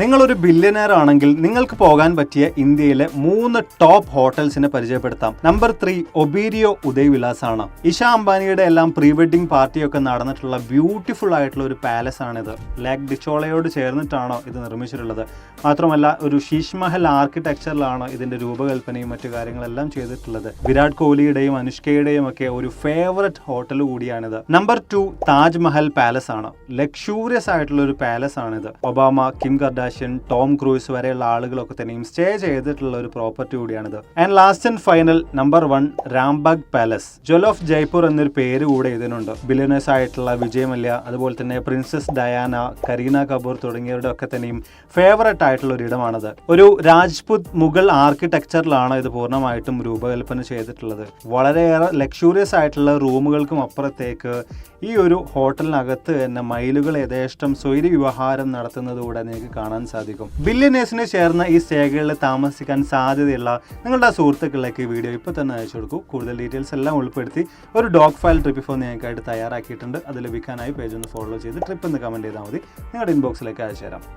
നിങ്ങളൊരു ബില്യനർ ആണെങ്കിൽ നിങ്ങൾക്ക് പോകാൻ പറ്റിയ ഇന്ത്യയിലെ മൂന്ന് ടോപ്പ് ഹോട്ടൽസിനെ പരിചയപ്പെടുത്താം. നമ്പർ ത്രീ ഒബീരിയോ ഉദയ് വിലാസ് ആണ് ഇഷ അംബാനിയുടെ എല്ലാം പ്രീ വെഡിങ് പാർട്ടിയൊക്കെ നടന്നിട്ടുള്ള ബ്യൂട്ടിഫുൾ ആയിട്ടുള്ള ഒരു പാലസ് ആണിത് ലാക് ഡിച്ചോളയോട് ചേർന്നിട്ടാണോ ഇത് നിർമ്മിച്ചിട്ടുള്ളത്. മാത്രമല്ല ഒരു ഷീഷ്മഹൽ ആർക്കിടെക്ചറിലാണ് ഇതിന്റെ രൂപകൽപ്പനയും മറ്റു കാര്യങ്ങളെല്ലാം ചെയ്തിട്ടുള്ളത്. വിരാട് കോഹ്ലിയുടെയും അനുഷ്കയുടെയും ഒക്കെ ഒരു ഫേവററ്റ് ഹോട്ടൽ കൂടിയാണിത്. നമ്പർ ടു താജ്മഹൽ പാലസ് ആണ് ലക്ഷൂറിയസ് ആയിട്ടുള്ള ഒരു പാലസ് ആണിത് Obama Kim Kardashian Tom Cruise വരെയുള്ള ആളുകളൊക്കെ തന്നെയും സ്റ്റേ ചെയ്തിട്ടുള്ള ഒരു പ്രോപ്പർട്ടി കൂടിയാണിത്. And last and final number one Rambagh palace jewel of Jaipur എന്നൊരു പേര് കൂടെ ഇതിനുണ്ട്. ബില്യനേഴ്സ് ആയിട്ടുള്ള വിജയ് മല്യ അതുപോലെ തന്നെ പ്രിൻസസ് ഡയാന കരീന കപൂർ തുടങ്ങിയവരുടെ ഒക്കെ തന്നെയും ഫേവററ്റ് ആയിട്ടുള്ള ഒരു ഇടമാണത്. ഒരു രാജ്പുത് മുഗൾ ആർക്കിടെക്ചറിലാണ് ഇത് പൂർണമായിട്ടും രൂപകൽപ്പന ചെയ്തിട്ടുള്ളത്. വളരെയേറെ ലക്ഷൂറിയസ് ആയിട്ടുള്ള റൂമുകൾക്കും അപ്പുറത്തേക്ക് ഈ ഒരു ഹോട്ടലിനകത്ത് തന്നെ മൈലുകൾ യഥേഷ്ടം സ്വൈര്യ വ്യവഹാരം നടത്തുന്നതുകൂടെ നിങ്ങൾക്ക് കാണാൻ സാധിക്കും. ബില്യനേഴ്സിന് ചേർന്ന ഈ സ്റ്റേകളിൽ താമസിക്കാൻ സാധ്യതയുള്ള നിങ്ങളുടെ സുഹൃത്തുക്കളിലേക്ക് വീഡിയോ ഇപ്പോൾ തന്നെ അയച്ചു കൊടുക്കൂ. കൂടുതൽ ഡീറ്റെയിൽസ് എല്ലാം ഉൾപ്പെടുത്തി ഒരു ഡോഗ് ഫയൽ ട്രിപ്പ് ഇപ്പോൾ നിങ്ങൾക്കായിട്ട് തയ്യാറാക്കിയിട്ടുണ്ട്. അത് ലഭിക്കാനായി പേജ് ഒന്ന് ഫോളോ ചെയ്ത് ട്രിപ്പ് എന്ന് കമന്റ് ചെയ്താൽ മതി. നിങ്ങളുടെ ഇൻബോക്സിലേക്ക് അയച്ചു തരാം